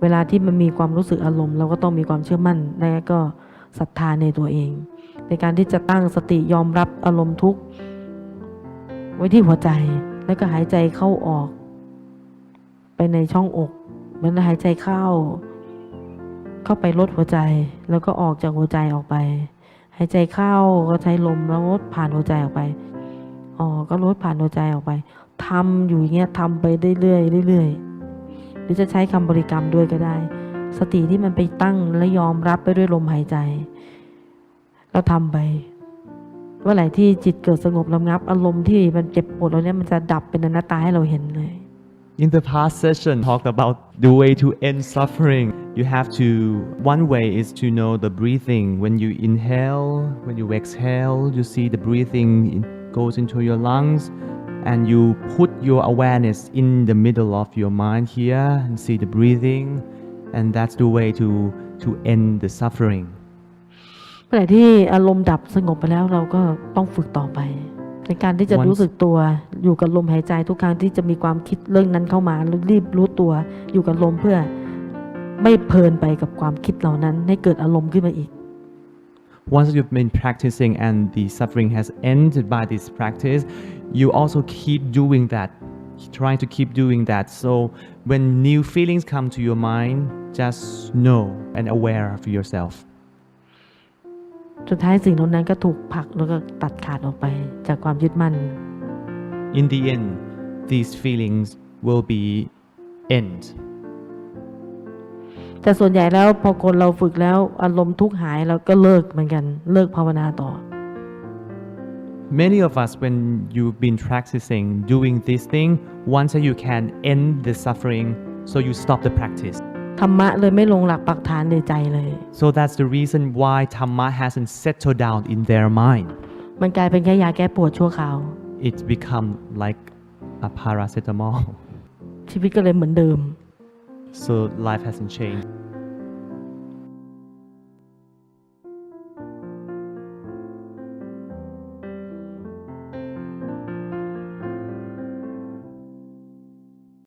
เวลาที่มันมีความรู้สึกอารมณ์ เราก็ต้องมีความเชื่อมั่นและก็ศรัทธาในตัวเอง ในการที่จะตั้งสติยอมรับอารมณ์ทุกข์ไว้ที่หัวใจ แล้วก็หายใจเข้าออก ไปในช่องอกเหมือนหายใจเข้า เข้าไปลดหัวใจ แล้วก็ออกจากหัวใจออกไป หายใจเข้าก็ใช้ลมแล้วลดผ่านหัวใจออกไปออกก็ลดผ่านหัวใจออกไปทำอยู่อย่างเงี้ยทำไปเรื่อยๆเรื่อยๆ รือจะใช้คำบริกรรมด้วยก็ได้ สติที่มันไปตั้งและยอมรับไปด้วยลมหายใจ เราทำไปเมื่อไหร่ที่จิตเกิดสงบระงับ อารมณ์ที่มันเจ็บปวดเราเนี่ยมันจะดับเป็นอนัตตาให้เราเห็นเลย In the past session, talked about the way to end suffering. You have to, one way is to know the breathing. When you inhale, when you exhale, you see the breathing goes into your lungs, and you put your awareness in the middle of your mind here and see the breathing, and that's the way to to end the suffering. เมื่อที่อารมณ์ดับสงบไปแล้วเราก็ต้องฝึกต่อไป ในการที่จะรู้สึกตัวอยู่กับลมหายใจทุกครั้งที่จะมีความคิดเรื่องนั้นเข้ามารีบรู้ตัวอยู่กับลมเพื่อไม่เพลินไปกับความคิดเหล่านั้นให้เกิดอารมณ์ขึ้นมาอีก Once you've been practicing and the suffering has ended by this practice, you also keep doing that, trying to keep doing that. So when new feelings come to your mind, just know and aware of yourself. สุดท้ายสิ่งเหล่านั้นก็ถูกผลักแล้วก็ตัดขาดออกไปจากความยึดมั่น In the end, these feelings will be end. แต่ส่วนใหญ่แล้วพอคนเราฝึกแล้วอารมณ์ทุกข์หายเราก็เลิกเหมือนกันเลิกภาวนาต่อ Many of us, when you've been practicing doing this thing, once you can end the suffering, so you stop the practice. ธรรมะเลยไม่ลงหลักปักฐานในใจเลย So that's the reason why Dhamma hasn't settled down in their mind. มันกลายเป็นแค่ยาแก้ปวดชั่วคราว It's become like a paracetamol. ชีวิตก็เลยเหมือนเดิม So life hasn't changed.